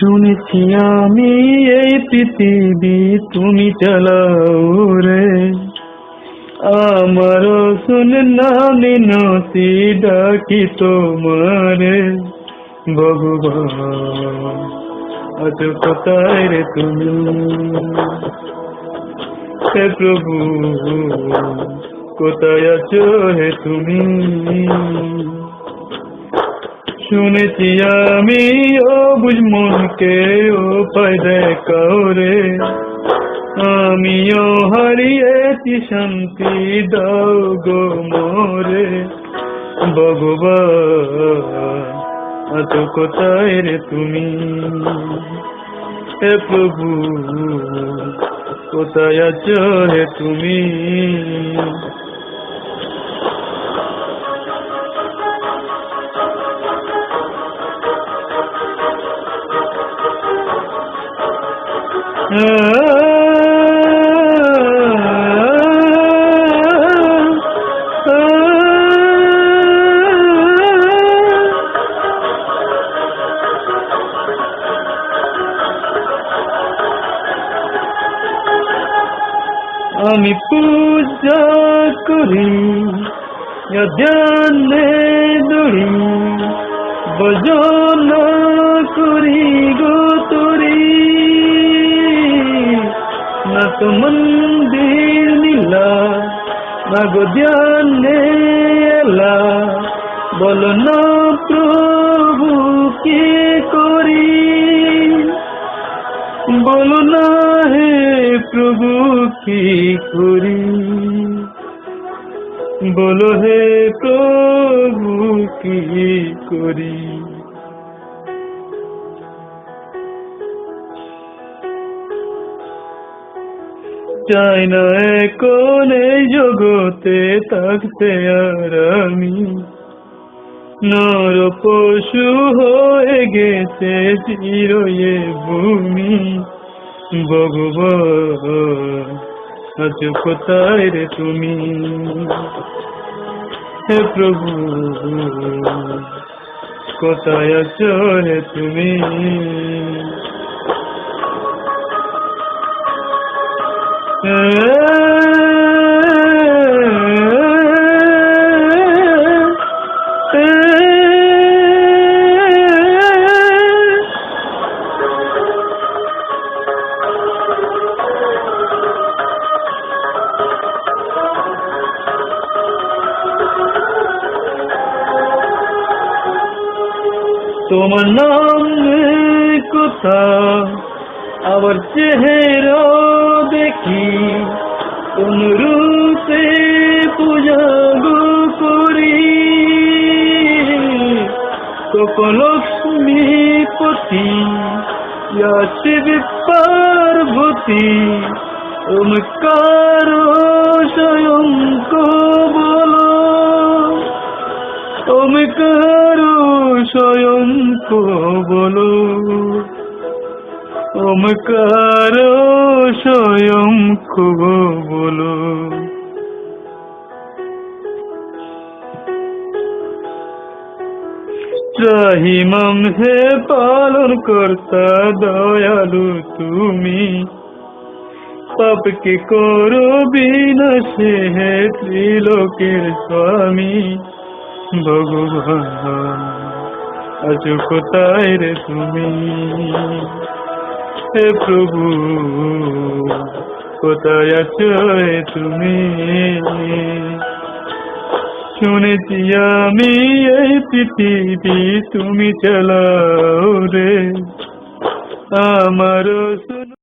শুনেছি আমি এই পৃথিবী, তুমি চালাও রে। আমার শুনে না মিনতি ডাকি তোমারে। ভগবান আজ কোথায় রে তুমি। হে প্রভু, কোথায় আছো হে তুমি? শুনেছি আমি ও বুঝ মনকে ও পায় দেখাও রে আমিও হারিয়েছি শান্তি দাও গো মোরে। ভগবান আজ কোথায় রে তুমি? হে প্রভু, কোথায় আছো হে তুমি? আমি পূজা করি ধ্যানে দড়ি ভজন করি গো। না তো মন্দির নীলা না গো ধ্যানে এলা। বলো না, প্রভু, কি করি? বলো না, হে প্রভু, কি করি? বলো, হে প্রভু, কি করি? চাই না এই জগতে থাকতে আর আমি। নর পশু হয়ে গেছে চিরয়ে ভূমি। ভগবান, আজ কোথায় রে তুমি? হে প্রভু, কোথায় আছো রে তুমি? তোমার নাম কোথা আবার চেহারা দেখি কোন রূপে পূজা গো করি কখন লক্ষ্মীপতি শিব পার্বতী ওমকার স্বয়ং কো বলো ওমকার স্বয়ং কো বলো ওমকার স্বয়ং কো বলো ত্রাহিমাম হে পালন কর্তা দয়ালু তুমি পাপকে করো বিনাশে হে ত্রিলোকের স্বামী ভগবান আজ কোথায় রে তুমি হে প্রভু কোথায় আছো তুমি? শুনেছি আমি এই পৃথিবী তুমি চালাও রে। আমার